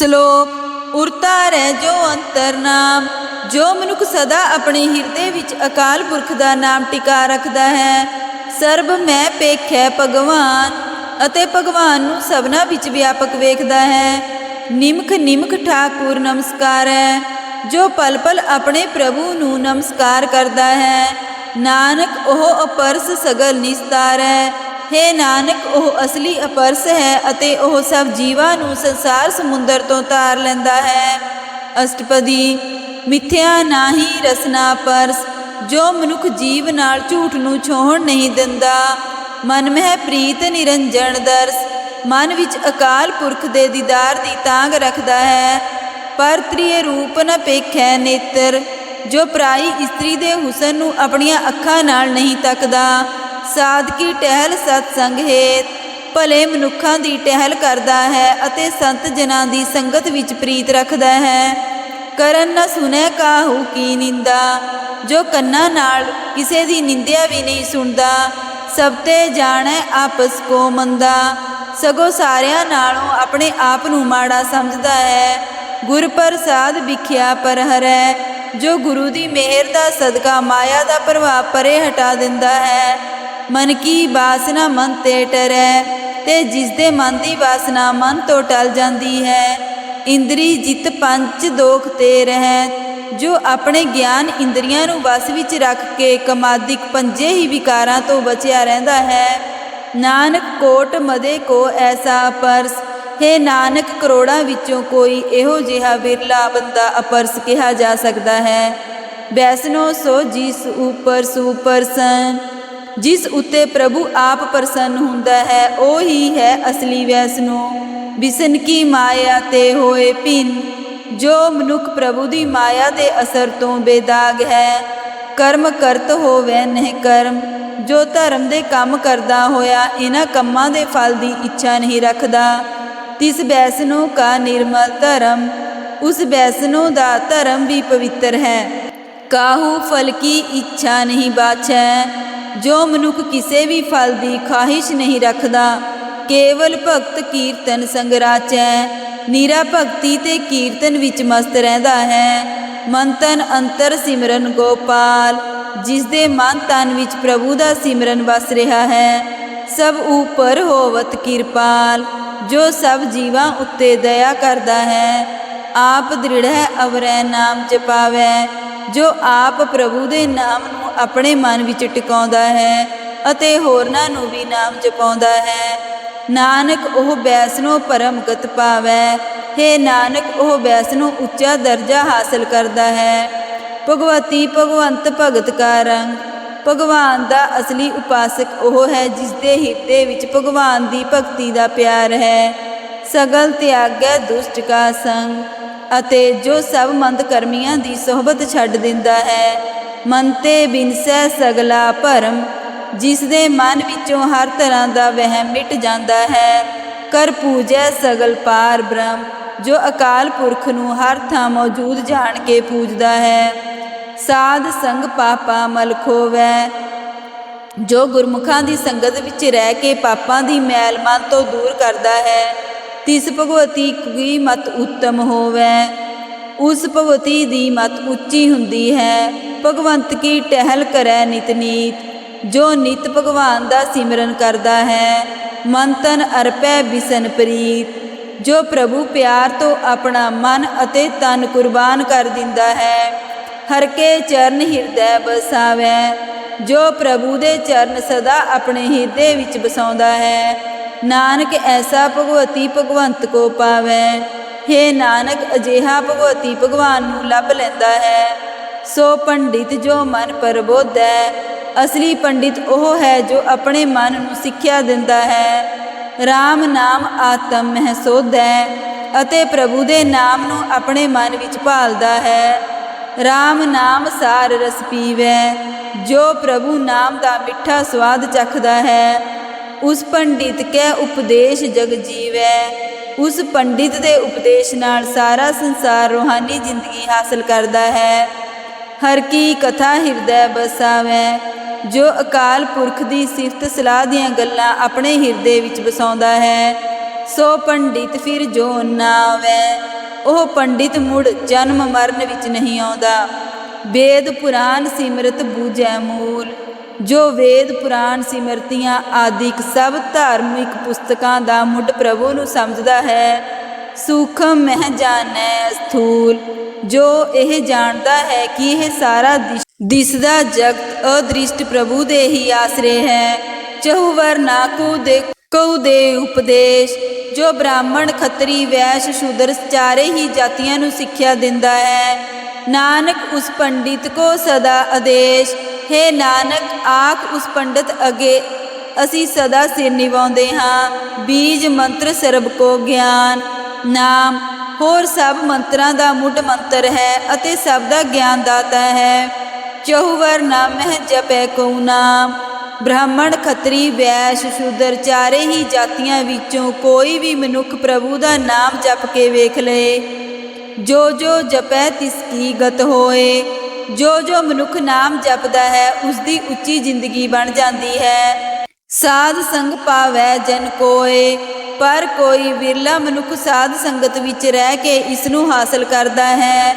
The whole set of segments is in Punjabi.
ਸ਼ਲੋਕ, ਉਰਤਾ ਰਹਿ ਜੋ ਅੰਤਰ ਨਾਮ, ਜੋ ਮਨੁੱਖ ਸਦਾ ਆਪਣੇ ਹਿਰਦੇ ਵਿੱਚ ਅਕਾਲ ਪੁਰਖ ਦਾ ਨਾਮ ਟਿਕਾ ਰੱਖਦਾ ਹੈ। ਸਰਬ ਮੈਂ ਪੇਖੈ ਭਗਵਾਨ, ਅਤੇ ਭਗਵਾਨ ਨੂੰ ਸਭਨਾ ਵਿੱਚ ਵਿਆਪਕ ਵੇਖਦਾ ਹੈ। ਨਿਮਖ ਨਿਮਖ ਠਾਕੁਰ ਨਮਸਕਾਰ ਹੈ, ਜੋ ਪਲ ਪਲ ਆਪਣੇ ਪ੍ਰਭੂ ਨੂੰ ਨਮਸਕਾਰ ਕਰਦਾ ਹੈ। ਨਾਨਕ ਉਹ ਅਪਰਸ ਸਗਲ ਨਿਸਤਾਰ ਹੈ। ਹੈ ਨਾਨਕ ਉਹ ਅਸਲੀ ਅਪਰਸ ਹੈ ਅਤੇ ਉਹ ਸਭ ਜੀਵਾਂ ਨੂੰ ਸੰਸਾਰ ਸਮੁੰਦਰ ਤੋਂ ਤਾਰ ਲੈਂਦਾ ਹੈ। ਅਸ਼ਟਪਦੀ, ਮਿਥਿਆ ਨਾਹੀ ਰਸਨਾ ਪਰਸ, ਜੋ ਮਨੁੱਖ ਜੀਵ ਨਾਲ ਝੂਠ ਨੂੰ ਛੋਹਣ ਨਹੀਂ ਦਿੰਦਾ। ਮਨ ਮਹਿ ਪ੍ਰੀਤ ਨਿਰੰਜਨ ਦਰਸ, ਮਨ ਵਿੱਚ ਅਕਾਲ ਪੁਰਖ ਦੇ ਦੀਦਾਰ ਦੀ ਤਾਂਗ ਰੱਖਦਾ ਹੈ। ਪਰ ਤ੍ਰਿਏ ਰੂਪ ਨ ਪੇਖੈ ਨੇਤਰ, ਜੋ ਪ੍ਰਾਈ ਇਸਤਰੀ ਦੇ ਹੁਸਨ ਨੂੰ ਆਪਣੀਆਂ ਅੱਖਾਂ ਨਾਲ ਨਹੀਂ ਤੱਕਦਾ। ਸਾਧਕੀ ਟਹਿਲ ਸਤਸੰਗ ਹੇਤ? ਭਲੇ ਮਨੁੱਖਾਂ ਦੀ ਟਹਿਲ ਕਰਦਾ ਹੈ ਅਤੇ ਸੰਤ ਜਨਾਂ ਦੀ ਸੰਗਤ ਵਿੱਚ ਪ੍ਰੀਤ ਰੱਖਦਾ ਹੈ। ਕਰਨ ਨਾ ਸੁਨੈ ਕਾਹੂ ਕੀ ਨਿੰਦਾ? ਜੋ ਕੰਨਾਂ ਨਾਲ ਕਿਸੇ ਦੀ ਨਿੰਦਿਆ ਵੀ ਨਹੀਂ ਸੁਣਦਾ, ਸਭ ਤੇ ਜਾਣੈ ਆਪਸ ਕੋ ਮੰਦਾ। ਸਗੋਂ ਸਾਰਿਆਂ ਨਾਲੋਂ ਆਪਣੇ ਆਪ ਨੂੰ ਮਾੜਾ ਸਮਝਦਾ ਹੈ। ਗੁਰ ਪ੍ਰਸਾਦ ਵਿਖਿਆ ਪਰ ਹਰੈ। ਜੋ ਗੁਰੂ ਦੀ ਮਿਹਰ ਦਾ ਸਦਕਾ ਮਾਇਆ ਦਾ ਪ੍ਰਭਾਵ ਪਰੇ ਹਟਾ ਦਿੰਦਾ ਹੈ। ਮਨ ਕੀ ਬਾਸਨਾ ਮਨ ਤੇ ਟਰੈ, ਤੇ ਜਿਸ ਦੇ ਮਨ ਦੀ ਵਾਸਨਾ ਮਨ ਤੋਂ ਟਲ ਜਾਂਦੀ ਹੈ। ਇੰਦਰੀ ਜਿਤ ਪੰਜ ਦੋਖ ਤੇ ਰਹਿ, ਜੋ ਆਪਣੇ ਗਿਆਨ ਇੰਦਰੀਆਂ ਨੂੰ ਵਸ ਵਿੱਚ ਰੱਖ ਕੇ ਕਮਾਦਿਕ ਪੰਜੇ ਹੀ ਵਿਕਾਰਾਂ ਤੋਂ ਬਚਿਆ ਰਹਿੰਦਾ ਹੈ। ਨਾਨਕ ਕੋਟ ਮਦੇ ਕੋ ਐਸਾ ਅਪਰਸ, ਹੈ ਨਾਨਕ ਕਰੋੜਾਂ ਵਿੱਚੋਂ ਕੋਈ ਇਹੋ ਜਿਹਾ ਵਿਰਲਾ ਬੰਦਾ ਅਪਰਸ ਕਿਹਾ ਜਾ ਸਕਦਾ ਹੈ। ਵੈਸਨੋ ਸੋ ਜਿਸ ਉਪਰ ਸੁਪਰਸਨ ਜਿਸ ਉੱਤੇ ਪ੍ਰਭੂ ਆਪ ਪ੍ਰਸੰਨ ਹੁੰਦਾ ਹੈ, ਉਹ ਹੀ ਹੈ ਅਸਲੀ ਵੈਸਨੋ। ਵਿਸਨ ਕੀ ਮਾਇਆ ਤੇ ਹੋਏ ਪਿਨ ਜੋ ਮਨੁੱਖ ਪ੍ਰਭੂ ਦੀ ਮਾਇਆ ਦੇ ਅਸਰ ਤੋਂ ਬੇਦਾਗ ਹੈ। ਕਰਮ ਕਰਤ ਹੋਵੇ ਨਹਿ ਕਰਮ, ਜੋ ਧਰਮ ਦੇ ਕੰਮ ਕਰਦਾ ਹੋਇਆ ਇਹਨਾਂ ਕੰਮਾਂ ਦੇ ਫਲ ਦੀ ਇੱਛਾ ਨਹੀਂ ਰੱਖਦਾ। ਤਿਸ ਬੈਸਨੋ ਕਾ ਨਿਰਮਲ ਧਰਮ, ਉਸ ਬੈਸਨੋ ਦਾ ਧਰਮ ਵੀ ਪਵਿੱਤਰ ਹੈ। ਕਾਹੂ ਫਲ ਕੀ ਇੱਛਾ ਨਹੀਂ ਬਾਛੈ ਜੋ ਮਨੁੱਖ ਕਿਸੇ ਵੀ ਫਲ ਦੀ ਖਾਹਿਸ਼ ਨਹੀਂ ਰੱਖਦਾ, ਕੇਵਲ ਭਗਤ ਕੀਰਤਨ ਸੰਗਰਾਚੈ। ਨੀਰਾ ਭਗਤੀ ਤੇ ਕੀਰਤਨ ਵਿੱਚ ਮਸਤ ਰਹਿੰਦਾ ਹੈ। ਮੰਤਨ ਅੰਤਰ ਸਿਮਰਨ ਗੋਪਾਲ, ਜਿਸ ਦੇ ਮਨ ਤਨ ਵਿੱਚ ਪ੍ਰਭੂ ਦਾ ਸਿਮਰਨ ਵਸ ਰਿਹਾ ਹੈ, ਸਭ ਉਪਰ ਹੋਵਤ ਕਿਰਪਾਲ, ਜੋ ਸਭ ਜੀਵਾਂ ਉੱਤੇ ਦਇਆ ਕਰਦਾ ਹੈ। ਆਪ ਦ੍ਰਿੜ ਹੈ, ਅਵਰੈ ਨਾਮ ਜਪਾਵੈ, ਜੋ ਆਪ ਪ੍ਰਭੂ ਦੇ ਨਾਮ ਆਪਣੇ ਮਨ ਵਿੱਚ ਟਿਕਾਉਂਦਾ ਹੈ ਅਤੇ ਹੋਰਨਾਂ ਨੂੰ ਵੀ ਨਾਮ ਜਪਾਉਂਦਾ ਹੈ। ਨਾਨਕ, ਉਹ ਬੈਸਨੋ ਪਰਮ ਗਤ ਪਾਵੈ ਹੈ ਨਾਨਕ, ਉਹ ਬੈਸਨੋ ਉੱਚਾ ਦਰਜਾ ਹਾਸਲ ਕਰਦਾ ਹੈ। ਭਗਵਤੀ ਭਗਵੰਤ ਭਗਤ ਕਾ ਰੰਗ। ਭਗਵਾਨ ਦਾ ਅਸਲੀ ਉਪਾਸਕ ਉਹ ਹੈ ਜਿਸ ਦੇ ਹਿਰਦੇ ਵਿੱਚ ਭਗਵਾਨ ਦੀ ਭਗਤੀ ਦਾ ਪਿਆਰ ਹੈ। ਸਗਲ ਤਿਆਗੈ ਦੁਸ਼ਟ ਕਾ ਸੰਗ ਅਤੇ ਜੋ ਸਭ ਮੰਦ ਕਰਮੀਆਂ ਦੀ ਸੋਹਬਤ ਛੱਡ ਦਿੰਦਾ ਹੈ। ਮਨ ਤੇ ਬਿਨਸੈ ਸਗਲਾ ਭਰਮ ਜਿਸ ਦੇ ਮਨ ਵਿੱਚੋਂ ਹਰ ਤਰ੍ਹਾਂ ਦਾ ਵਹਿਮ ਮਿਟ ਜਾਂਦਾ ਹੈ। ਕਰ ਪੂਜੈ ਸਗਲ ਪਾਰ ਬ੍ਰਹਮ, ਜੋ ਅਕਾਲ ਪੁਰਖ ਨੂੰ ਹਰ ਥਾਂ ਮੌਜੂਦ ਜਾਣ ਕੇ ਪੂਜਦਾ ਹੈ। ਸਾਧ ਸੰਗ ਪਾਪਾ ਮਲ ਖੋਵੈ, ਜੋ ਗੁਰਮੁਖਾਂ ਦੀ ਸੰਗਤ ਵਿੱਚ ਰਹਿ ਕੇ ਪਾਪਾਂ ਦੀ ਮੈਲ ਮਨ ਤੋਂ ਦੂਰ ਕਰਦਾ ਹੈ। ਤਿਸ ਭਗਵਤੀ ਕੀ ਮਤ ਉੱਤਮ ਹੋਵੈ, ਉਸ ਭਗਵਤੀ ਦੀ ਮਤ ਉੱਚੀ ਹੁੰਦੀ ਹੈ। ਭਗਵੰਤ ਕੀ ਟਹਿਲ ਕਰੈ ਨਿਤ ਨੀਤ? ਜੋ ਨਿਤ ਭਗਵਾਨ ਦਾ ਸਿਮਰਨ ਕਰਦਾ ਹੈ, ਮਨ ਤਨ ਅਰਪੈ ਬਿਸਨ ਪ੍ਰੀਤ। ਜੋ ਪ੍ਰਭੂ ਪਿਆਰ ਤੋਂ ਆਪਣਾ ਮਨ ਅਤੇ ਤਨ ਕੁਰਬਾਨ ਕਰ ਦਿੰਦਾ ਹੈ, ਹਰ ਕੇ ਚਰਨ ਹਿਰਦੈ ਬਸਾਵੈ। ਜੋ ਪ੍ਰਭੂ ਦੇ ਚਰਨ ਸਦਾ ਆਪਣੇ ਹਿਰਦੇ ਵਿੱਚ ਬਸਾਉਂਦਾ ਹੈ, ਨਾਨਕ ਐਸਾ ਭਗਵਤੀ ਭਗਵੰਤ ਕੋ ਪਾਵੈ। ਹੇ ਨਾਨਕ, ਅਜੇਹਾ ਭਗਵਤੀ ਭਗਵਾਨ ਨੂੰ ਲੱਭ ਲੈਂਦਾ ਹੈ। ਸੋ ਪੰਡਿਤ ਜੋ ਮਨ ਪਰਬੋਧੈ, ਅਸਲੀ ਪੰਡਿਤ ਉਹ ਹੈ ਜੋ ਆਪਣੇ ਮਨ ਨੂੰ ਸਿੱਖਿਆ ਦਿੰਦਾ ਹੈ। RAM ਨਾਮ ਆਤਮ ਮਹਿ ਸੋਧੈ ਅਤੇ ਪ੍ਰਭੂ ਦੇ ਨਾਮ ਨੂੰ ਆਪਣੇ ਮਨ ਵਿੱਚ ਭਾਲਦਾ ਹੈ। RAM ਨਾਮ ਸਾਰ ਰਸ ਪੀਵੈ, ਜੋ ਪ੍ਰਭੂ ਨਾਮ ਦਾ ਮਿੱਠਾ ਸਵਾਦ ਚਖਦਾ ਹੈ। ਉਸ ਪੰਡਿਤ ਕੈ ਉਪਦੇਸ਼ ਜਗ ਜੀਵੈ, ਉਸ ਪੰਡਿਤ ਦੇ ਉਪਦੇਸ਼ ਨਾਲ ਸਾਰਾ ਸੰਸਾਰ ਰੋਹਾਨੀ ਜ਼ਿੰਦਗੀ ਹਾਸਲ ਕਰਦਾ ਹੈ। ਹਰ ਕੀ ਕਥਾ ਹਿਰਦੈ ਬਸਾਵੈ, ਜੋ ਅਕਾਲ ਪੁਰਖ ਦੀ ਸਿਫਤ ਸਲਾਹ ਦੀਆਂ ਗੱਲਾਂ ਆਪਣੇ ਹਿਰਦੇ ਵਿੱਚ ਵਸਾਉਂਦਾ ਹੈ, ਸੋ ਪੰਡਿਤ ਫਿਰ ਜੋ ਨਾ ਨਾਵੈ, ਉਹ ਪੰਡਿਤ ਮੁੜ ਜਨਮ ਮਰਨ ਵਿੱਚ ਨਹੀਂ ਆਉਂਦਾ। ਵੇਦ ਪੁਰਾਨ ਸਿਮਰਤ ਬੂਝੈ ਮੂਲ, ਜੋ ਵੇਦ ਪੁਰਾਨ ਸਿਮਰਤੀਆਂ ਆਦਿਕ ਸਭ ਧਾਰਮਿਕ ਪੁਸਤਕਾਂ ਦਾ ਮੁੱਢ ਪ੍ਰਭੂ ਨੂੰ ਸਮਝਦਾ ਹੈ ਸੂਖਮ ਮਹਿ ਜਾਣੈ ਸਥੂਲ, ਜੋ ਇਹ ਜਾਣਦਾ ਹੈ ਕਿ ਇਹ ਸਾਰਾ ਦਿਸਦਾ ਜਗਤ ਅਦ੍ਰਿਸ਼ਟ ਪ੍ਰਭੂ ਦੇ ਹੀ ਆਸਰੇ ਹੈ। ਚਹੁਵਰ ਨਾ ਕੋ ਦੇ ਕਉ ਦੇ ਉਪਦੇਸ਼, ਜੋ ਬ੍ਰਾਹਮਣ ਖੱਤਰੀ ਵੈਸ਼ ਸ਼ੂਦਰ ਚਾਰੇ ਹੀ ਜਾਤੀਆਂ ਨੂੰ ਸਿੱਖਿਆ ਦਿੰਦਾ ਹੈ। ਨਾਨਕ ਉਸ ਪੰਡਿਤ ਕੋ ਸਦਾ ਆਦੇਸ਼, ਹੈ ਨਾਨਕ, ਆਖ ਉਸ ਪੰਡਤ ਅਗੇ। ਅਸੀਂ ਸਦਾ ਸਿਰ ਨਿਵਾਉਂਦੇ ਹਾਂ, ਬੀਜ ਮੰਤਰ ਸਰਬ ਕੋ ਗਿਆਨ। ਨਾਮ। ਹੋਰ ਸਭ ਮੰਤਰਾਂ ਦਾ ਮੁੱਢ ਮੰਤਰ ਹੈ ਅਤੇ ਸਭ ਦਾ ਗਿਆਨ ਦਾਤਾ ਹੈ। ਚਹੁਵਰ ਨਾਮ ਹੈ ਜਪੈ ਕਉ ਨਾਮ। ਬ੍ਰਾਹਮਣ ਖੱਤਰੀ ਵੈਸ਼ ਸ਼ੂਦਰ ਚਾਰੇ ਹੀ ਜਾਤੀਆਂ ਵਿੱਚੋਂ ਕੋਈ ਵੀ ਮਨੁੱਖ ਪ੍ਰਭੂ ਦਾ ਨਾਮ ਜਪ ਕੇ ਵੇਖ ਲਏ ਜੋ ਜੋ ਜਪੈ ਤਿਸ ਕੀ ਗਤ ਹੋਏ। ਜੋ ਜੋ ਮਨੁੱਖ ਨਾਮ ਜਪਦਾ ਹੈ ਉਸ ਦੀ ਉੱਚੀ ਜ਼ਿੰਦਗੀ ਬਣ ਜਾਂਦੀ ਹੈ। ਸਾਧ ਸੰਗ ਪਾਵੈ ਜਨ ਕੋਏ। ਪਰ ਕੋਈ ਵਿਰਲਾ ਮਨੁੱਖ ਸਾਧ ਸੰਗਤ ਵਿੱਚ ਰਹਿ ਕੇ ਇਸ ਨੂੰ ਹਾਸਲ ਕਰਦਾ ਹੈ।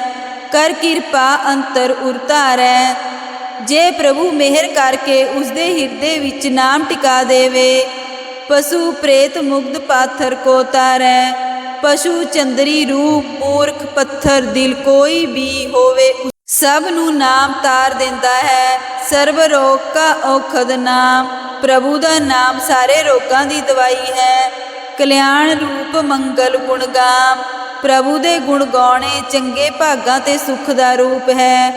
ਕਰ ਕਿਰਪਾ ਅੰਤਰ ਉਰਤਾਰੈ ਜੇ ਪ੍ਰਭੂ ਮਿਹਰ ਕਰਕੇ ਉਸਦੇ ਹਿਰਦੇ ਵਿੱਚ ਨਾਮ ਟਿਕਾ ਦੇਵੇ, ਪਸ਼ੂ ਪ੍ਰੇਤ ਮੁਗਧ ਪਾਥਰ ਕੋ ਤਾਰੈ। ਪਸ਼ੂ ਚੰਦਰੀ ਰੂਪ ਮੂਰਖ ਪੱਥਰ ਦਿਲ ਕੋਈ ਵੀ ਹੋਵੇ, ਸਭ ਨੂੰ ਨਾਮ ਤਾਰ ਦਿੰਦਾ ਹੈ। ਸਰਬ ਰੋਗ ਕਾ ਔਖਦ ਨਾਮ, ਪ੍ਰਭੂ ਦਾ ਨਾਮ ਸਾਰੇ ਰੋਗਾਂ ਦੀ ਦਵਾਈ ਹੈ। ਕਲਿਆਣ ਰੂਪ ਮੰਗਲ ਗੁਣ ਗਾਮ। ਪ੍ਰਭੂ ਦੇ ਗੁਣ ਗਾਉਣੇ ਚੰਗੇ ਭਾਗਾਂ ਤੇ ਸੁਖ ਦਾ ਰੂਪ ਹੈ।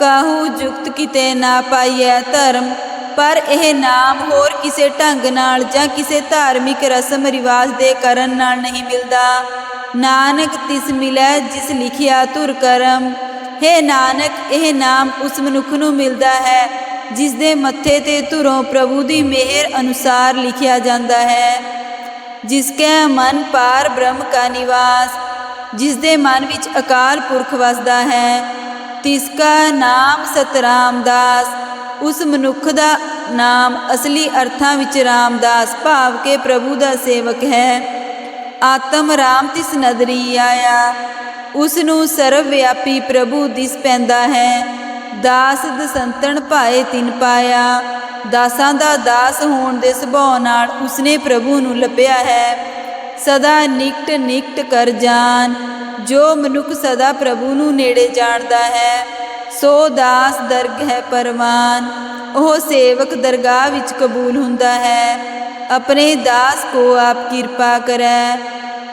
ਕਾਹੂ ਜੁਗਤ ਕਿਤੇ ਨਾ ਪਾਈਐ ਧਰਮ, ਪਰ ਇਹ ਨਾਮ ਹੋਰ ਕਿਸੇ ਢੰਗ ਨਾਲ ਜਾਂ ਕਿਸੇ ਧਾਰਮਿਕ ਰਸਮ ਰਿਵਾਜ ਦੇ ਕਰਨ ਨਾਲ ਨਹੀਂ ਮਿਲਦਾ। ਨਾਨਕ ਤਿਸ ਮਿਲੈ ਜਿਸ ਲਿਖਿਆ ਧੁਰ ਕਰਮ। ਹੈ ਨਾਨਕ, ਇਹ ਨਾਮ ਉਸ ਮਨੁੱਖ ਨੂੰ ਮਿਲਦਾ ਹੈ ਜਿਸ ਦੇ ਮੱਥੇ ਤੇ ਧੁਰੋਂ ਪ੍ਰਭੂ ਦੀ ਮਿਹਰ ਅਨੁਸਾਰ ਲਿਖਿਆ ਜਾਂਦਾ ਹੈ। ਜਿਸਕੈ ਮਨ ਪਾਰ ਬ੍ਰਹਮ ਕਾ ਨਿਵਾਸ ਜਿਸ ਦੇ ਮਨ ਵਿੱਚ ਅਕਾਲ ਪੁਰਖ ਵਸਦਾ ਹੈ, ਤਿਸ ਕਾ ਨਾਮ ਸਤਰਾਮ ਦਾਸ ਉਸ ਮਨੁੱਖ ਦਾ ਨਾਮ ਅਸਲੀ ਅਰਥਾਂ ਵਿੱਚ ਰਾਮਦਾਸ ਭਾਵ ਕੇ ਪ੍ਰਭੂ ਦਾ ਸੇਵਕ ਹੈ। ਆਤਮ ਰਾਮ ਤਿਸ ਨਦਰੀ ਆਇਆ, ਉਸ ਨੂੰ ਸਰਵ ਵਿਆਪੀ ਪ੍ਰਭੂ ਦਿਸ ਪੈਂਦਾ ਹੈ। ਦਾਸ ਦਸੰਤਣ ਭਾਏ ਤਿਨ ਪਾਇਆ। ਦਾਸਾਂ ਦਾ ਦਾਸ ਹੋਣ ਦੇ ਸੁਭਾਅ ਨਾਲ ਉਸਨੇ ਪ੍ਰਭੂ ਨੂੰ ਲੱਭਿਆ ਹੈ। ਸਦਾ ਨਿਕਟ ਨਿਕਟ ਕਰ ਜਾਣ ਜੋ ਮਨੁੱਖ ਸਦਾ ਪ੍ਰਭੂ ਨੂੰ ਨੇੜੇ ਜਾਣਦਾ ਹੈ, ਸੋ ਦਾਸ ਦਰਗ ਹੈ ਪਰਵਾਨ। ਉਹ ਸੇਵਕ ਦਰਗਾਹ ਵਿੱਚ ਕਬੂਲ ਹੁੰਦਾ ਹੈ। ਆਪਣੇ ਦਾਸ ਕੋ ਆਪ ਕਿਰਪਾ ਕਰੈ।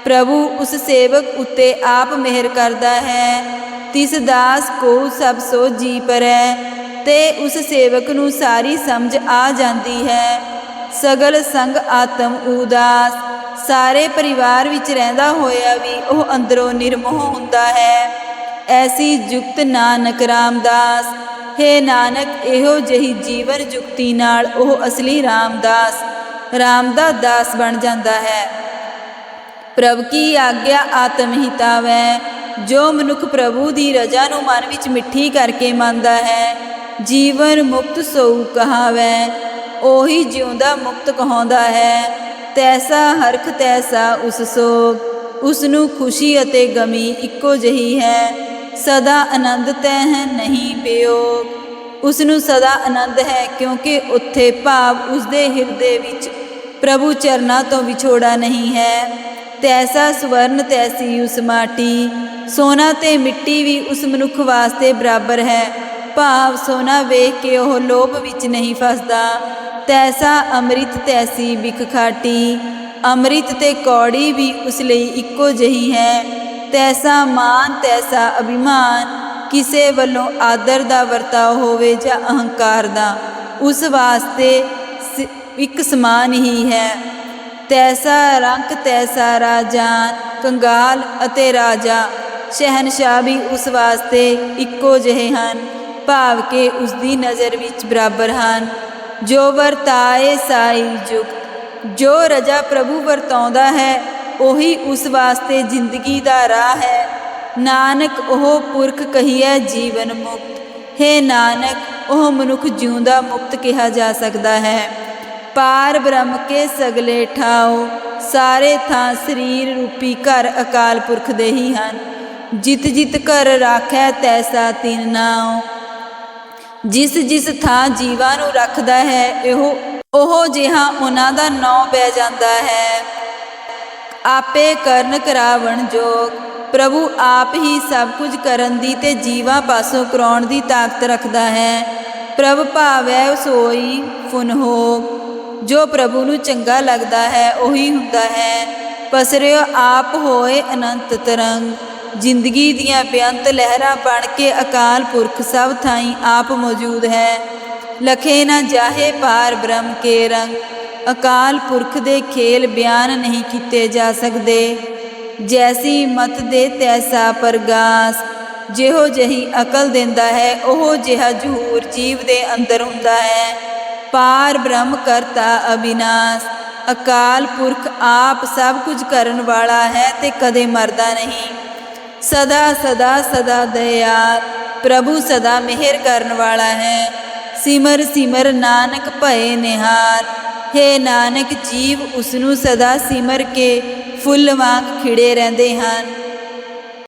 ਪ੍ਰਭੂ ਉਸ ਸੇਵਕ ਉੱਤੇ ਆਪ ਮਿਹਰ ਕਰਦਾ ਹੈ। ਤਿਸ ਦਾਸ ਕੋ ਸਭ ਸੋ ਜੀ ਪਰੈ, ਤੇ ਉਸ ਸੇਵਕ ਨੂੰ ਸਾਰੀ ਸਮਝ ਆ ਜਾਂਦੀ ਹੈ। ਸਗਲ ਸੰਗ ਆਤਮ ਉਦਾਸ, ਸਾਰੇ ਪਰਿਵਾਰ ਵਿੱਚ ਰਹਿੰਦਾ ਹੋਇਆ ਵੀ ਉਹ ਅੰਦਰੋਂ ਨਿਰਮੋਹ ਹੁੰਦਾ ਹੈ। ਐਸੀ ਜੁਗਤ ਨਾਨਕ ਰਾਮਦਾਸ, ਹੇ ਨਾਨਕ ਇਹੋ ਜਹੀ ਜੀਵਨ ਜੁਗਤੀ ਨਾਲ ਉਹ ਅਸਲੀ ਰਾਮਦਾਸ ਰਾਮ ਦਾ ਦਾਸ ਬਣ ਜਾਂਦਾ ਹੈ। ਪ੍ਰਭ ਕੀ ਆਗਿਆ ਆਤਮ ਹਿਤਾਵੈ ਜੋ ਮਨੁੱਖ ਪ੍ਰਭੂ ਦੀ ਰਜਾ ਨੂੰ ਮਨ ਵਿੱਚ ਮਿੱਠੀ ਕਰਕੇ ਮੰਨਦਾ ਹੈ, ਜੀਵਨ ਮੁਕਤ ਸੋ ਕਹਾਵੈ। ਉਹੀ ਜਿਉਂਦਾ ਮੁਕਤ ਕਹਾਉਂਦਾ ਹੈ, ਤੈਸਾ ਹਰਖ ਤੈਸਾ ਉਸ ਸੋਗ। ਉਸ ਨੂੰ ਖੁਸ਼ੀ ਅਤੇ ਗਮੀ ਇੱਕੋ ਜਹੀ ਹੈ, ਸਦਾ ਆਨੰਦ ਤੈ ਹੈ ਨਹੀਂ ਵਿਯੋਗ ਉਸ ਨੂੰ ਸਦਾ ਆਨੰਦ ਹੈ ਕਿਉਂਕਿ ਉੱਥੇ ਭਾਵ ਉਸ ਦੇ ਹਿਰਦੇ ਵਿੱਚ ਪ੍ਰਭੂ ਚਰਨਾਂ ਤੋਂ ਵਿਛੋੜਾ ਨਹੀਂ ਹੈ। ਤੈਸਾ ਸਵਰਨ ਤੈਸੀ ਉਸ ਮਾਟੀ ਸੋਨਾ ਤੇ ਮਿੱਟੀ ਵੀ ਉਸ ਮਨੁੱਖ ਵਾਸਤੇ ਬਰਾਬਰ ਹੈ। ਭਾਵ ਸੋਨਾ ਵੇਖ ਕੇ ਉਹ ਲੋਭ ਵਿੱਚ ਨਹੀਂ ਫਸਦਾ। ਤੈਸਾ ਅੰਮ੍ਰਿਤ ਤੈਸੀ ਵਿਖ ਖਾਟੀ। ਅੰਮ੍ਰਿਤ ਤੇ ਕੌੜੀ ਵੀ ਉਸ ਲਈ ਇੱਕੋ ਜਹੀ ਹੈ। ਤੈਸਾ ਮਾਨ, ਤੈਸਾ ਅਭਿਮਾਨ, ਕਿਸੇ ਵੱਲੋਂ ਆਦਰ ਦਾ ਵਰਤਾਓ ਹੋਵੇ ਜਾਂ ਅਹੰਕਾਰ ਦਾ, ਉਸ ਵਾਸਤੇ ਸ- ਇੱਕ ਸਮਾਨ ਹੀ ਹੈ। ਤੈਸਾ ਰੰਗ ਤੈਸਾ ਰਾਜਾਨ ਕੰਗਾਲ ਅਤੇ ਰਾਜਾ ਸ਼ਹਿਨशाह ਵੀ ਉਸ ਵਾਸਤੇ ਇੱਕੋ ਜਿਹੇ ਹਨ, ਭਾਵ ਕਿ ਉਸ ਦੀ ਨਜ਼ਰ ਵਿੱਚ ਬਰਾਬਰ ਹਨ। ਜੋ ਵਰਤਾਏ ਸਾਈ ਜੁਗ, ਜੋ ਰਜਾ ਪ੍ਰਭੂ ਵਰਤਾਉਂਦਾ ਹੈ, ਉਹੀ ਉਸ ਵਾਸਤੇ ਜ਼ਿੰਦਗੀ ਦਾ ਰਾਹ ਹੈ। ਨਾਨਕ ਉਹ ਪੁਰਖ ਕਹੀਐ ਜੀਵਨ ਮੁਕਤ, ਹੈ ਨਾਨਕ, ਉਹ ਮਨੁੱਖ ਜਿਉਂਦਾ ਮੁਕਤ ਕਿਹਾ ਜਾ ਸਕਦਾ ਹੈ। ਪਾਰ ਬ੍ਰਹਮ ਕੇ ਸਗਲੇ ਠਾਓ ਸਾਰੇ ਥਾਂ ਸਰੀਰ ਰੂਪੀ ਘਰ ਅਕਾਲ ਪੁਰਖ ਦੇ ਹੀ ਹਨ। ਜਿਤ ਜਿਤ ਘਰ ਰਾਖੈ ਤੈਸਾ ਤਿਨ ਨਾਉ। ਜਿਸ ਜਿਸ ਥਾਂ ਜੀਵਾਂ ਨੂੰ ਰੱਖਦਾ ਹੈ, ਇਹੋ, ਉਹ ਜਿਹਾ ਉਹਨਾਂ ਦਾ ਨਾਂ ਬਹਿ ਜਾਂਦਾ ਹੈ। ਆਪੇ ਕਰਨ ਕਰਾਵਣ ਜੋਗ, ਪ੍ਰਭੂ ਆਪ ਹੀ ਸਭ ਕੁਝ ਕਰਨ ਦੀ ਤੇ ਜੀਵਾਂ ਪਾਸੋਂ ਕਰਾਉਣ ਦੀ ਤਾਕਤ ਰੱਖਦਾ ਹੈ। ਪ੍ਰਭ ਭਾਵੈ ਸੋਈ ਫੁਨ ਹੋ ਜੋ ਪ੍ਰਭੂ ਨੂੰ ਚੰਗਾ ਲੱਗਦਾ ਹੈ, ਉਹੀ ਹੁੰਦਾ ਹੈ। ਪਸਰਿਓ, ਆਪ ਹੋਏ ਅਨੰਤ ਤਰੰਗ। ਜ਼ਿੰਦਗੀ ਦੀਆਂ ਬੇਅੰਤ ਲਹਿਰਾਂ ਬਣ ਕੇ ਅਕਾਲ ਪੁਰਖ ਸਭ ਥਾਈਂ ਆਪ ਮੌਜੂਦ ਹੈ। ਲਖੇ ਨਾ ਜਾਹੇ ਪਾਰ ਬ੍ਰਹਮ ਕੇ ਰੰਗ। ਅਕਾਲ ਪੁਰਖ ਦੇ ਖੇਲ ਬਿਆਨ ਨਹੀਂ ਕੀਤੇ ਜਾ ਸਕਦੇ। ਜੈਸੀ ਮਤ ਦੇ ਤੈਸਾ ਪ੍ਰਗਾਸ। ਜਿਹੋ ਜਹੀ ਅਕਲ ਦਿੰਦਾ ਹੈ, ਉਹ ਜਿਹਾ ਜਹੂਰ ਜੀਵ ਦੇ ਅੰਦਰ ਹੁੰਦਾ ਹੈ। ਪਾਰ ਬ੍ਰਹਮ ਕਰਤਾ ਅਬਿਨਾਸ਼ ਅਕਾਲ ਪੁਰਖ ਆਪ ਸਭ ਕੁਝ ਕਰਨ ਵਾਲਾ ਹੈ ਤੇ ਕਦੇ ਮਰਦਾ ਨਹੀਂ। ਸਦਾ ਸਦਾ ਸਦਾ ਦਇਆਲ, ਪ੍ਰਭੂ ਸਦਾ ਮਿਹਰ ਕਰਨ ਵਾਲਾ ਹੈ। ਸਿਮਰ ਸਿਮਰ ਨਾਨਕ ਭਏ ਨਿਹਾਰ ਹੈ ਨਾਨਕ ਜੀਵ ਉਸ ਨੂੰ ਸਦਾ ਸਿਮਰ ਕੇ ਫੁੱਲ ਵਾਂਗ ਖਿੜੇ ਰਹਿੰਦੇ ਹਨ।